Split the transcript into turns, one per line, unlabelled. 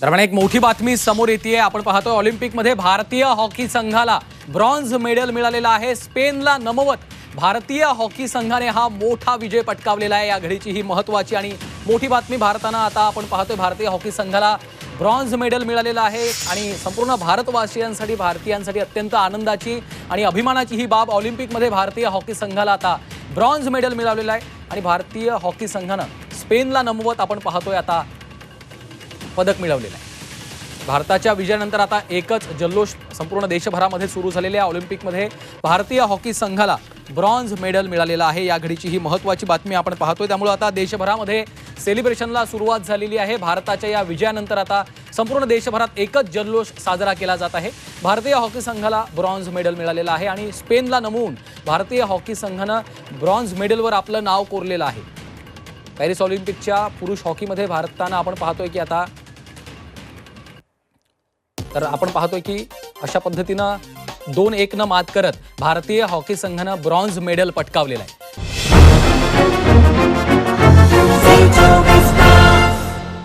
दरम्यान एक मोठी बातमी समोर येते आपण पाहतोय ऑलिम्पिकमध्ये भारतीय हॉकी संघाला ब्रॉन्झ मेडल मिळालेलं आहे. स्पेनला नमवत भारतीय हॉकी संघाने हा मोठा विजय पटकावलेला आहे. या घडीची ही महत्वाची आणि मोठी बातमी भारतानं आता आपण पाहतोय. भारतीय हॉकी संघाला ब्रॉन्झ मेडल मिळालेलं आहे आणि संपूर्ण भारतवासियांसाठी भारतीयांसाठी अत्यंत आनंदाची आणि अभिमानाची ही बाब ऑलिम्पिकमध्ये भारतीय हॉकी संघाला आता ब्रॉन्झ मेडल मिळालेलं आहे. आणि भारतीय हॉकी संघानं स्पेनला नमवत आपण पाहतोय आता पदक मिळवलेलं आहे. भारताच्या विजयानंतर आता एकच जल्लोष संपूर्ण देशभरामध्ये सुरू झालेल्या ऑलिम्पिकमध्ये भारतीय हॉकी संघाला ब्रॉन्झ मेडल मिळालेलं आहे. या घडीची ही महत्त्वाची बातमी आपण पाहतोय. त्यामुळे आता देशभरामध्ये सेलिब्रेशनला सुरुवात झालेली आहे. भारताच्या या विजयानंतर आता संपूर्ण देशभरात एकच जल्लोष साजरा केला जात आहे. भारतीय हॉकी संघाला ब्रॉन्झ मेडल मिळालेलं आहे आणि स्पेनला नमवून भारतीय हॉकी संघानं ब्रॉन्झ मेडलवर आपलं नाव कोरलेलं आहे. पॅरिस ऑलिम्पिकच्या पुरुष हॉकीमध्ये भारतानं आपण पाहतोय की आता तर आपण पाहतोय की अशा पद्धतीनं दोन एकनं मात करत भारतीय हॉकी संघानं ब्रॉन्झ मेडल पटकावलेलं आहे.